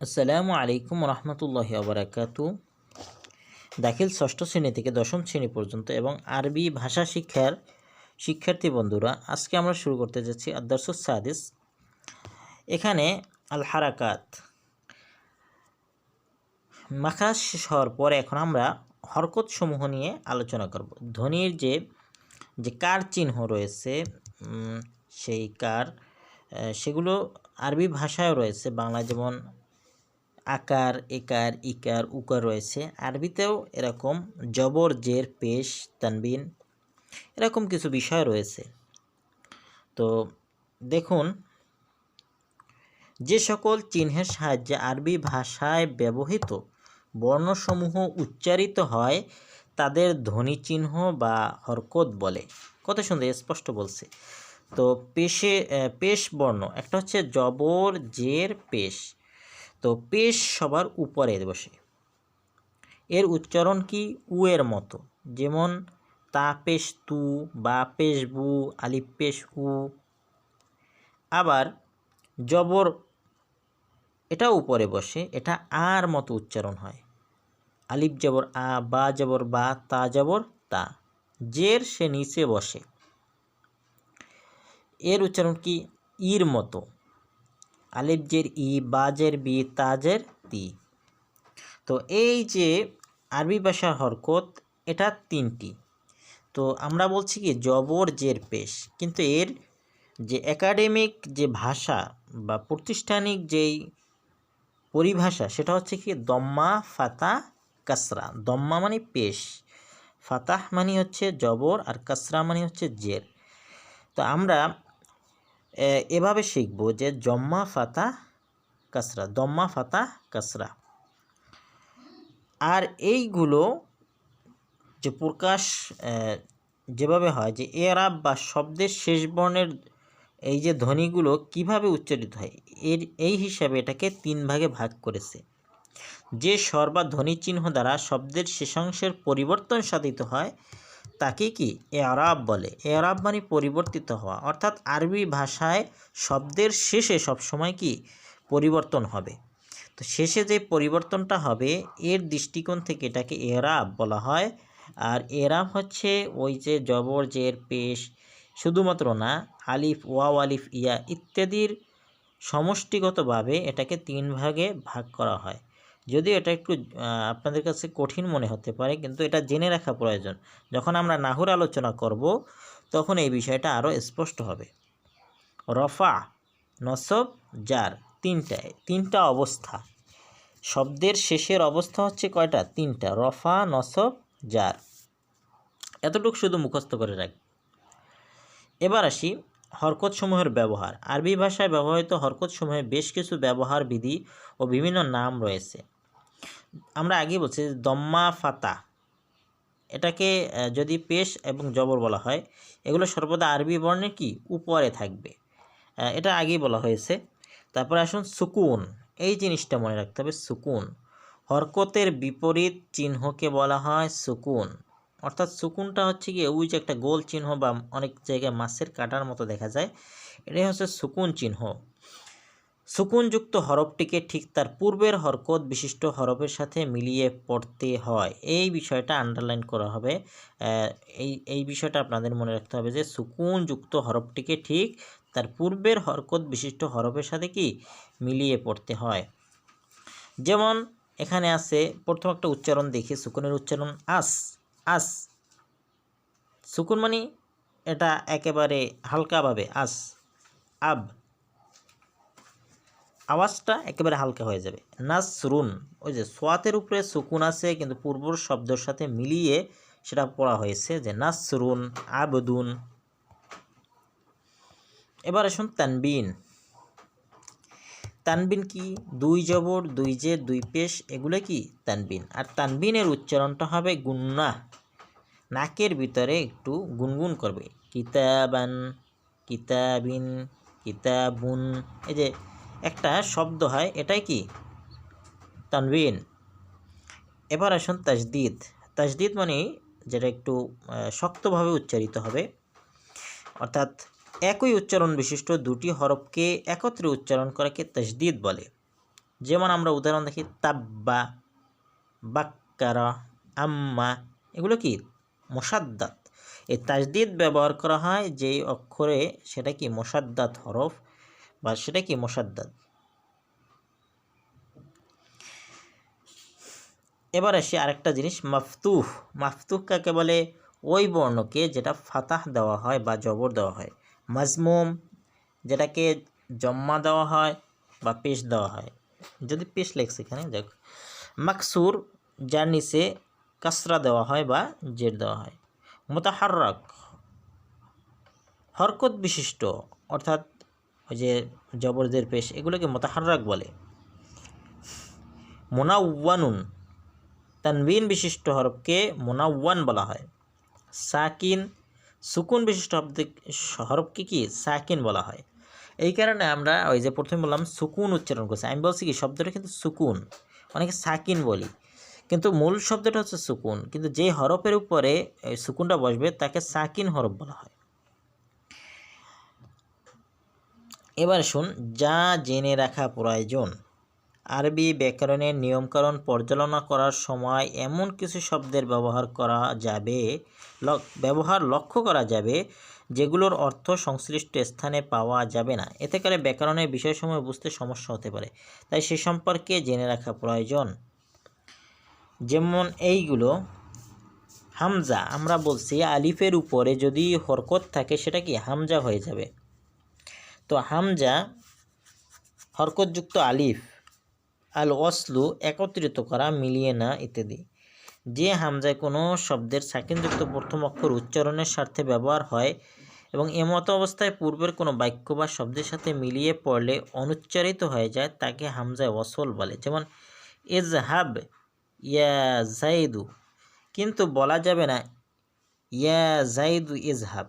আসসালামু আলাইকুম রহমতুল্লাহি আবরাকাতু। দাখিল ষষ্ঠ শ্রেণি থেকে দশম শ্রেণি পর্যন্ত এবং আরবি ভাষা শিক্ষার শিক্ষার্থী বন্ধুরা, আজকে আমরা শুরু করতে যাচ্ছি আদার্সুস সাদিস। এখানে আল হারাকাত মাখাস শেষ হওয়ার পরে এখন আমরা হরকত সমূহ নিয়ে আলোচনা করব। ধ্বনির যে যে কার চিহ্ন রয়েছে সেই কার সেগুলো আরবি ভাষায়ও রয়েছে। বাংলা যেমন আকার, একার, ইকার, উকার রয়েছে। আরবিতেও এরকম জবর, জের, পেশ, তানবিন এরকম কিছু বিষয় রয়েছে। তো দেখুন, যে সকল চিহ্নের সাহায্যে আরবি ভাষায় ব্যবহৃত বর্ণসমূহ উচ্চারিত হয়, তাদের ধ্বনি চিহ্ন বা হরকত বলে। কত সুন্দর স্পষ্ট বলছে। তো পেশে পেশ বর্ণ, একটা হচ্ছে জবর, জের, পেশ। তো পেশ সবার উপরে বসে। এর উচ্চারণ কি? উ এর মতো। যেমন, তা পেশ তু, বা পেশ বু, আলিফ পেশ উ। আবার, জবর এটা উপরে বসে, এটা আর মতো উচ্চারণ হয়। আলিফ জবর আ, বা জবর বা, তা জবর, তা। জের সে নিচে বসে। এর উচ্চারণ কি? ইর মতো। আলিফ জের ই, বাজের বি, তাজের তি। তো এই যে আরবি ভাষার হরকত, এটা তিনটি। তো আমরা বলছি কি, জবর, জের, পেশ। কিন্তু এর যে একাডেমিক যে ভাষা বা প্রাতিষ্ঠানিক যেই পরিভাষা, সেটা হচ্ছে কি, দম্মা, ফাতা, কাসরা। দম্মা মানে পেশ। ফাতাহ মানে হচ্ছে জবর আর কাসরা মানে হচ্ছে জের। তো আমরা এভাবে শিখব যে জম্মা ফাতা কাসরা দম্মা ফাতা কাসরা। আর এইগুলো যে প্রকাশ যেভাবে হয় যে এরাব বা শব্দের শেষ বর্ণের এই যে ধ্বনিগুলো কীভাবে উচ্চারিত হয়, এর, এই হিসাবে এটাকে তিন ভাগে ভাগ করেছে। যে স্বর বা ধ্বনি চিহ্ন দ্বারা শব্দের শেষাংশের পরিবর্তন সাধিত হয় তাকে কি এরাব বলে? এরাব মানে পরিবর্তিত হওয়া। অর্থাৎ আরবি ভাষায় শব্দের শেষে সবসময় কি পরিবর্তন হবে? তো শেষে যে পরিবর্তনটা হবে, এর দৃষ্টিকোণ থেকে এটাকে এরাব বলা হয়। আর এরাব হচ্ছে ওই যে জবর, জের, পেশ শুধুমাত্র না, আলিফ, ওয়াও, আলিফ, ইয়া ইত্যাদির সমষ্টিগতভাবে এটাকে তিন ভাগে ভাগ করা হয়। যদিও এটা একটু আপনাদের কাছে কঠিন মনে হতে পারে, কিন্তু এটা জেনে রাখা প্রয়োজন। যখন আমরা নাহুর আলোচনা করব, তখন এই বিষয়টা আরও স্পষ্ট হবে। রফা, নসব, জার তিনটায় তিনটা অবস্থা। শব্দের শেষের অবস্থা হচ্ছে কয়টা? তিনটা। রফা, নসব, জার। এতটুকু শুধু মুখস্থ করে রাখি। এবার আসি হরকতসমূহের ব্যবহার। আরবি ভাষায় ব্যবহৃত হরকতসমূহে বেশ কিছু ব্যবহার বিধি ও বিভিন্ন নাম রয়েছে। আমরা আগে বলছি দম্মা ফাতা। এটাকে যদি পেশ এবং জবর বলা হয়, এগুলো সর্বদা আরবি বর্ণে কি? উপরে থাকবে। এটা আগেই বলা হয়েছে। তারপরে আসুন, সুকুন। এই জিনিসটা মনে রাখতে হবে, সুকুন। হরকতের বিপরীত চিহ্নকে বলা হয় সুকুন। অর্থাৎ সুকুনটা হচ্ছে কি ওই যে একটা গোল চিহ্ন বা অনেক জায়গায় মাছের কাটার মতো দেখা যায়। এটাই হচ্ছে সুকুন চিহ্ন। সুকুনযুক্ত হরফটিকে ঠিক তার পূর্বের হরকত বিশিষ্ট হরফের সাথে মিলিয়ে পড়তে হয়। এই বিষয়টা আন্ডারলাইন করা হবে। এই এই বিষয়টা আপনাদের মনে রাখতে হবে যে সুকুনযুক্ত হরফটিকে ঠিক তার পূর্বের হরকত বিশিষ্ট হরফের সাথে কি মিলিয়ে পড়তে হয়। যেমন এখানে আছে, প্রথম একটা উচ্চারণ দেখি সুকুনের উচ্চারণ আস আস। সুকুন মানে এটা একেবারে হালকাভাবে আস, আব। আওয়াজটা একেবারে হালকা হয়ে যাবে। নাসরুন, ওই যে সোয়াতের উপরে সুকুন আছে, কিন্তু পূর্ব শব্দের সাথে মিলিয়ে সেটা পড়া হয়েছে যে নাসরুন, আবদুন। এবার আসুন তানবিন। তানবিন কি? দুই জবর, দুই জে দুই পেশ, এগুলো কি? তানবিন। আর তানবিনের উচ্চারণটা হবে গুন্না। নাকের ভিতরে একটু গুনগুন করবে। কিতাবান, কিতাবিন, কিতাবুন। এই যে একটা শব্দ হয়, এটাই কি? তানবিন। এবার আসুন তাজদিদ। তাজদিদ মানে যেটা একটু শক্তভাবে উচ্চারিত হবে। অর্থাৎ একই উচ্চারণ বিশিষ্ট দুটি হরফকে একত্রে উচ্চারণ করাকে তাজদিদ বলে। যেমন আমরা উদাহরণ দেখি, তাব্বা, বাক্কারা, আম্মা, এগুলো কি? মোসাদ্দাত এই তাজদিদ ব্যবহার করা হয় যেই অক্ষরে সেটা কি মোসাদ্দাত হরফ বা সেটা কি মোসাদ্দাত এবার আসি আরেকটা জিনিস, মাফতুহ। মাফতুহ কাকে বলে? ওই বর্ণকে যেটা ফাতাহ দেওয়া হয় বা জবর দেওয়া হয়। মাজমুম, যেটাকে জম্মা দেওয়া হয় বা পেশ দেওয়া হয়। যদি পেশ লেখছে এখানে, দেখ। মাকসুর, যার নিচে কাসরা দেওয়া হয় বা জের দেওয়া হয়। মোতাহাররাক, হরকত বিশিষ্ট, অর্থাৎ ওই যে জবরদের পেশ, এগুলোকে মোতাহাররাক বলে। মোনাউয়ানুন তানবিন বিশিষ্ট হরফকে মোনাওয়ান বলা হয়। সাকিন, সুকুন বিশিষ্ট শব্দ হরফকে কি? সাকিন বলা হয়। এই কারণে আমরা ওই যে প্রথমে বললাম সুকুন উচ্চারণ করছি। আমি বলছি কি, শব্দটা কিন্তু সুকুন, অনেকে সাকিন বলি। কিন্তু মূল শব্দটা হচ্ছে সুকুন। কিন্তু যে হরফের উপরে সুকুনটা বসবে, তাকে সাকিন হরফ বলা হয়। এবার শুন, যা জেনে রাখা প্রয়োজন। আরবি ব্যাকরণের নিয়মকানুন পর্যালোচনা করার সময় এমন কিছু শব্দের ব্যবহার করা যাবে ব্যবহার লক্ষ্য করা যাবে, যেগুলোর অর্থ সংশ্লিষ্ট স্থানে পাওয়া যাবে না। এতে করে ব্যাকরণের বিষয়সমূহ বুঝতে সমস্যা হতে পারে। তাই সে সম্পর্কে জেনে রাখা প্রয়োজন। যেমন এইগুলো, হামজা, আমরা বলছি আলিফের উপরে যদি হরকত থাকে, সেটা কি হামজা হয়ে যাবে? তো হামজা হরকতযুক্ত আলিফ আল ওয়াসলু একত্রিত করা, মিলিয়ে না, ইত্যাদি। যে হামজায় কোনো শব্দের সাকিনযুক্ত প্রথম অক্ষর উচ্চারণের স্বার্থে ব্যবহার হয় এবং এমতো অবস্থায় পূর্বের কোনো বাক্য বা শব্দের সাথে মিলিয়ে পড়লে অনুচ্চারিত হয়ে যায়, তাকে হামজায় ওয়াসল বলে। যেমন, ইজহাব ইয়া জাইদু কিন্তু বলা যাবে না, ইয়া জাইদু ইজহাব।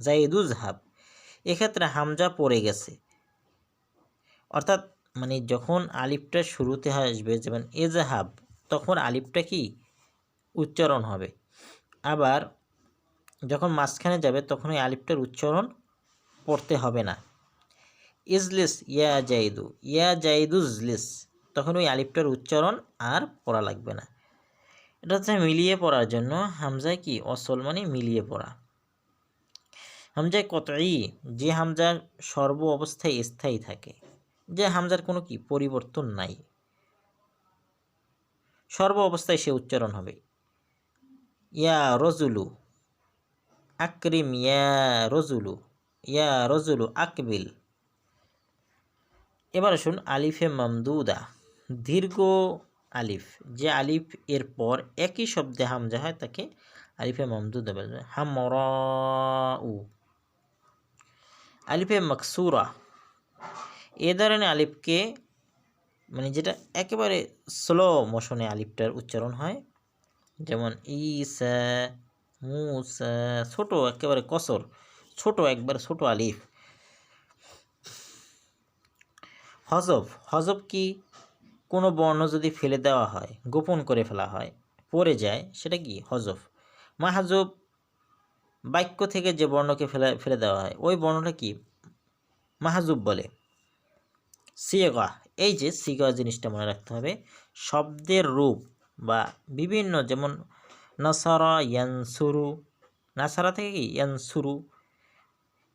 জাইদুজহাব এক্ষেত্রে হামজা পড়ে গেছে। অর্থাৎ মানে যখন আলিফটা শুরুতে আসবে, যেমন এজাহাব তখন আলিফটা কি? উচ্চারণ হবে। আবার যখন মাঝখানে যাবে, তখন ওই আলিফটার উচ্চারণ পড়তে হবে না। ইজলিস ইয়া জাইদু ইয়া জাইদু জলিস তখন ওই আলিফটার উচ্চারণ আর পড়া লাগবে না। এটা হচ্ছে মিলিয়ে পড়ার জন্য হামজা কি? অসল মানে মিলিয়ে পড়া। হামজায় কতই, যে হামজা সর্ব অবস্থায় স্থায়ী থাকে, যে হামজার কোনো কি পরিবর্তন নাই। সর্ব অবস্থায় সে উচ্চারণ হবে। ইয়া রজুলু আকরিম, ইয়া রজুলু ইয়া রজুলু আকবিল। এবার আসুন আলিফে মামদুদা, দীর্ঘ আলিফ, যে আলিফ এর পর একই শব্দে হামজা হয়, তাকে আলিফে মামদুদা বলবে হামরাউ। আলিফে মকসুরা। এ ধরনের আলিফকে মানে যেটা একেবারে স্লো মোশনে আলিফটার উচ্চারণ হয়, যেমন ইসা মুসা, ছোট, একেবারে কসর, ছোট, একবার ছোট আলিফ। হজব হজব কি কোনো বর্ণ যদি ফেলে দেওয়া হয়, গোপন করে ফেলা হয়, পড়ে যায়, সেটা কি হজব? মাহাজব বাক্য থেকে যে বর্ণকে ফেলে ফেলে দেওয়া হয়, ওই বর্ণটা কি? মাহাজুব বলে। সিগা, এই যে সিগা জিনিসটা মনে রাখতে হবে, শব্দের রূপ বা বিভিন্ন যেমন নাসারা ইয়ানসুরু, নাসারা থেকে কি? ইয়ানসুরু।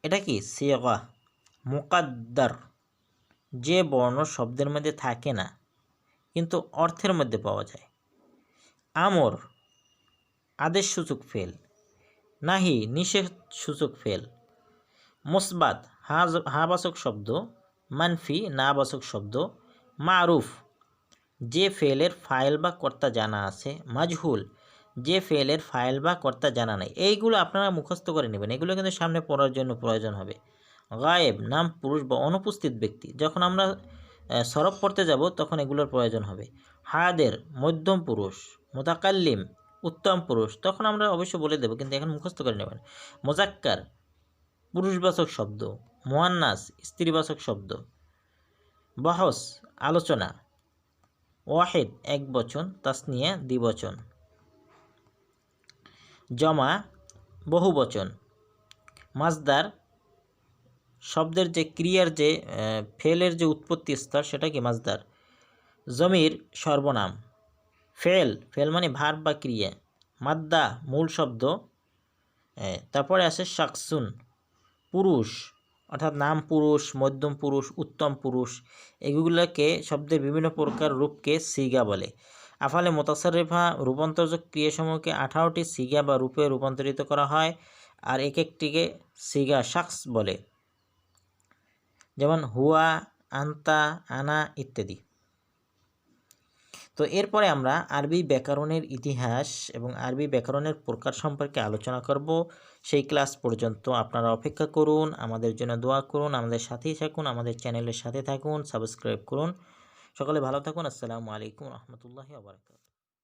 এটা কি? সিগা, মুকাদ্দার। যে বর্ণ শব্দের মধ্যে থাকে না, কিন্তু অর্থের মধ্যে পাওয়া যায়। আমর, আদেশ সূচক ফেল। নাহি, নিষেধ সূচক ফেল। মুসবাত, হাজ হাবাচক শব্দ। মানফি নাবাচক শব্দ। মারুফ, যে ফেলের ফাইল বা কর্তা জানা আছে। মাজহুল, যে ফেলের ফাইল বা কর্তা জানা নেই। এইগুলো আপনারা মুখস্থ করে নেবেন। এগুলো কিন্তু সামনে পড়ার জন্য প্রয়োজন হবে। গায়েব, নাম, পুরুষ বা অনুপস্থিত ব্যক্তি। যখন আমরা সরব পড়তে যাব, তখন এগুলোর প্রয়োজন হবে। হাদের, মধ্যম পুরুষ। মোতাকাল্লিম উত্তম পুরুষ, তখন আমরা অবশ্য বলে দেবো, কিন্তু এখন মুখস্থ করে নেবেন। মোজাক্কার, পুরুষবাচক শব্দ। মোয়ান্নাস স্ত্রীবাচক শব্দ। বহস, আলোচনা। ওয়াহেদ, এক বচন, তাসনিয়া দ্বিবচন জমা, বহু বচন। মাজদার, শব্দের যে ক্রিয়ার যে ফেলের যে উৎপত্তি স্তর সেটা কি মাজদার? জমির সর্বনাম। ফেল ফেল মানে ভার বা ক্রিয়া। মাদ্দা, মূল শব্দ। তারপরে আছে শাকসুন, পুরুষ, অর্থাৎ নাম পুরুষ, মধ্যম পুরুষ, উত্তম পুরুষ। এগুলোকে শব্দের বিভিন্ন প্রকার রূপকে সিগা বলে। আফালে মোতাসারিফা, রূপান্তরযোগ ক্রিয়াসমূহকে আঠারোটি সিগা বা রূপে রূপান্তরিত করা হয় আর এক একটিকে সিগা, শাকস বলে। যেমন হুয়া, আন্তা, আনা ইত্যাদি। তো এরপরে আমরা আরবি ব্যাকরণের ইতিহাস এবং আরবি ব্যাকরণের প্রকার সম্পর্কে আলোচনা করব। সেই ক্লাস পর্যন্ত আপনারা অপেক্ষা করুন, আমাদের জন্য দোয়া করুন, আমাদের সাথেই থাকুন, আমাদের চ্যানেলের সাথে থাকুন, সাবস্ক্রাইব করুন। সকলে ভালো থাকুন, আসসালামু আলাইকুম রহমতুল্লাহ আবরকাত